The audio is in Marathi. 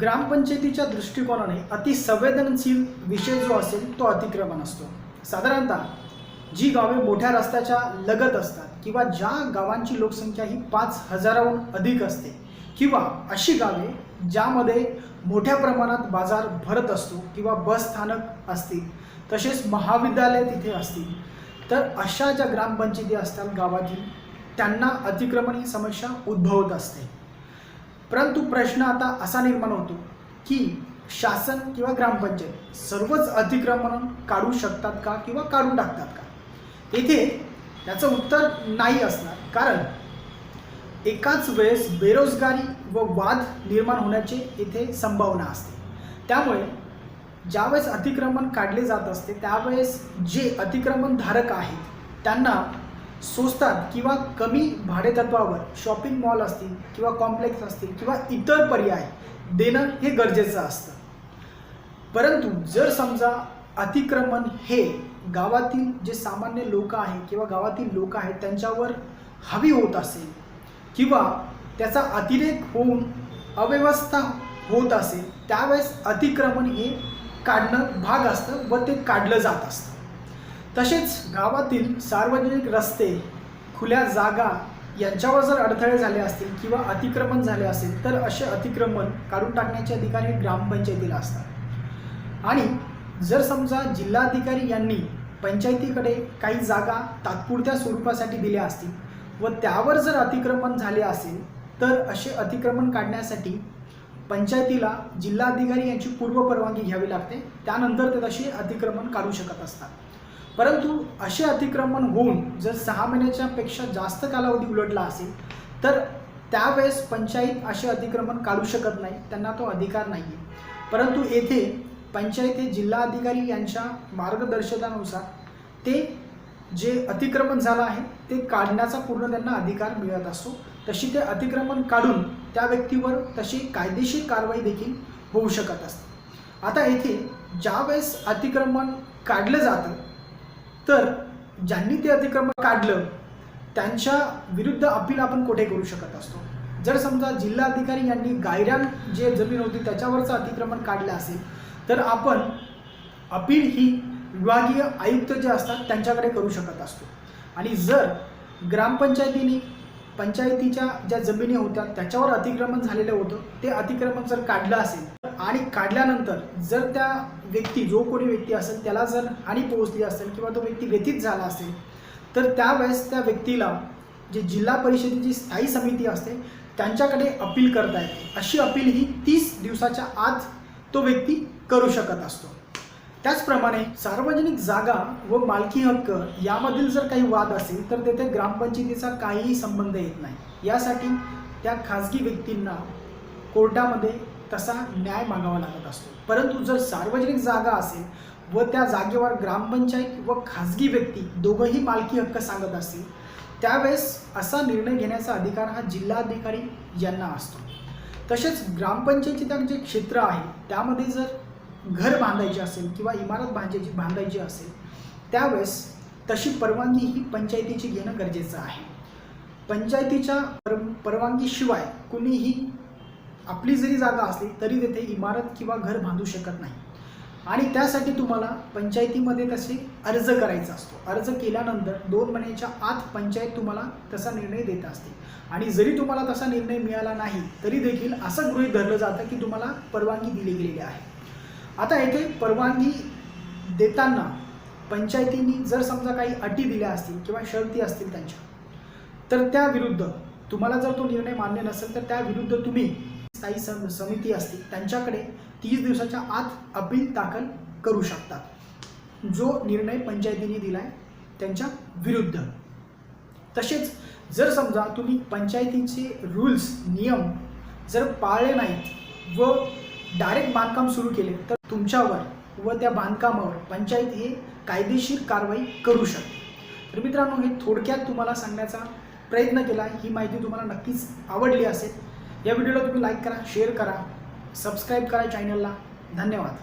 ग्रामपंचायतीच्या दृष्टिकोनाने अति संवेदनशील विषय जो असेल तो अतिक्रमण असतो. साधारणतः जी गावे मोठ्या रस्त्याच्या लगत असतात किंवा ज्या गावांची लोकसंख्या ही पाच हजाराहून अधिक असते किंवा अशी गावे ज्यामध्ये मोठ्या प्रमाणात बाजार भरत असतो किंवा बस स्थानक असतील तसेच महाविद्यालय तिथे असतील तर अशा ज्या ग्रामपंचायती असतात गावातील त्यांना अतिक्रमण ही समस्या उद्भवत असते. परंतु प्रश्न आता असा निर्माण होतो की शासन किंवा ग्रामपंचायत सर्वच अतिक्रमण काढू शकतात का किंवा काढून टाकतात का? येथे याचं उत्तर नाही असणार. कारण एकाच वेळेस बेरोजगारी व वाद निर्माण होण्याची इथे संभावना असते. त्यामुळे ज्यावेळेस अतिक्रमण काढले जात असते त्यावेळेस जे अतिक्रमण धारक आहेत त्यांना स्वस्तात किंवा कमी भाडेतत्वावर शॉपिंग मॉल असतील किंवा कॉम्प्लेक्स असतील किंवा इतर पर्याय देणं हे गरजेचं असतं. परंतु जर समजा अतिक्रमण हे गावातील जे सामान्य लोक आहेत किंवा गावातील लोक आहेत त्यांच्यावर हवी होत असेल किंवा त्याचा अतिरेक होऊन अव्यवस्था होत असेल त्यावेळेस अतिक्रमण हे काढणं भाग असतं व ते काढलं जात असतं. तसेच गावातील सार्वजनिक रस्ते खुल्या जागा यांच्यावर जर अडथळे झाले असतील किंवा अतिक्रमण झाले असेल तर असे अतिक्रमण काढून टाकण्याचे अधिकारी ग्रामपंचायतीला असतात. आणि जर समजा जिल्हाधिकारी यांनी पंचायतीकडे काही जागा तात्पुरत्या स्वरूपासाठी दिल्या असतील व त्यावर जर अतिक्रमण झाले असेल तर असे अतिक्रमण काढण्यासाठी पंचायतीला जिल्हाधिकारी यांची पूर्व परवानगी घ्यावी लागते. त्यानंतर ते तसे अतिक्रमण काढू शकत असतात. परंतु असे अतिक्रमण होऊन जर सहा महिन्याच्या पेक्षा जास्त कालावधी उलटला असेल तर त्यावेळेस पंचायत असे अतिक्रमण काढू शकत नाही त्यांना तो अधिकार नाही आहे परंतु येथे पंचायत हे जिल्हाधिकारी यांच्या मार्गदर्शनानुसार ते जे अतिक्रमण झालं आहे ते काढण्याचा पूर्ण त्यांना अधिकार मिळत असतो. तशी ते अतिक्रमण काढून त्या व्यक्तीवर तशी कायदेशीर कारवाई देखील होऊ शकत असते. आता येथे ज्यावेळेस अतिक्रमण काढलं जातं तर ज्यांनी ते अतिक्रमण काढलं त्यांच्या विरुद्ध अपील आपण कुठे करू शकत असतो? जर समजा जिल्हाधिकारी यांनी गायरान जे जमीन होती त्याच्यावरचं अतिक्रमण काढलं असेल तर आपण अपील ही विभागीय आयुक्त जे असतात त्यांच्याकडे करू शकत असतो. आणि जर ग्रामपंचायतीने पंचायतीच्या ज्या जमिनी होत्या त्याच्यावर अतिक्रमण झालेलं होतं ते अतिक्रमण जर काढलं असेल आणि काढल्यानंतर जर त्या व्यक्ती जो कोणी व्यक्ती असेल त्याला जर हानी पोहोचली असेल किंवा तो व्यक्ती व्यतीत झाला असेल तर त्यावेळेस त्या व्यक्तीला जे जिल्हा परिषदेची स्थायी समिती असते त्यांच्याकडे अपील करता येते. अशी अपील ही तीस दिवसाच्या आत तो व्यक्ती करू शकत असतो. त्याचप्रमाणे सार्वजनिक जागा व मालकी हक्क यामधील जर काही वाद असेल तर तेथे ग्रामपंचायतीचा काहीही संबंध येत नाही. यासाठी त्या खाजगी व्यक्तींना कोर्टामध्ये तसा न्याय मागावा लागत असतो. परंतु जर सार्वजनिक जागा असेल व त्या जागेवर ग्रामपंचायत व खाजगी व्यक्ती दोघंही मालकी हक्क सांगत असतील त्यावेळेस असा निर्णय घेण्याचा अधिकार हा जिल्हाधिकारी यांना असतो. तसेच ग्रामपंचायतीचं जे क्षेत्र आहे त्यामध्ये जर घर बांधायचे असेल किंवा इमारत बांधायची बांधायची असेल त्यावेळेस तशी परवानगी ही पंचायतीची घेणं गरजेचं आहे. पंचायतीच्या पर परवानगीशिवाय कुणीही आपली जरी जागा असली तरी तेथे इमारत किंवा घर बांधू शकत नाही. आणि त्यासाठी तुम्हाला पंचायतीमध्ये तसे अर्ज करायचा असतो. अर्ज केल्यानंतर दोन महिन्याच्या आत पंचायत तुम्हाला तसा निर्णय देत असते. आणि जरी तुम्हाला तसा निर्णय मिळाला नाही तरी देखील असं गृहीत धरलं जातं की तुम्हाला परवानगी दिली गेलेली आहे. आता येथे परवानगी देताना पंचायतींनी जर समजा काही अटी दिल्या असतील किंवा शर्ती असतील त्यांच्या तर त्याविरुद्ध तुम्हाला जर तो निर्णय मान्य नसेल तर त्याविरुद्ध तुम्ही स्थायी सम समिती असतील त्यांच्याकडे तीस दिवसाच्या आत अपील दाखल करू शकतात. जो निर्णय पंचायतीने दिला आहे त्यांच्या विरुद्ध. तसेच जर समजा तुम्ही पंचायतीचे रूल्स नियम जर पाळले नाहीत व डायरेक्ट बांधकाम सुरू केले तर तुमच्यावर व त्या बांधकामावर पंचायत हे कायदेशीर कारवाई करू शकते. तर मित्रांनो हे थोडक्यात तुम्हाला सांगण्याचा प्रयत्न केला. ही माहिती तुम्हाला नक्कीच आवडली असेल. या व्हिडिओला तुम्ही लाईक करा शेअर करा सबस्क्राईब करा चॅनलला धन्यवाद.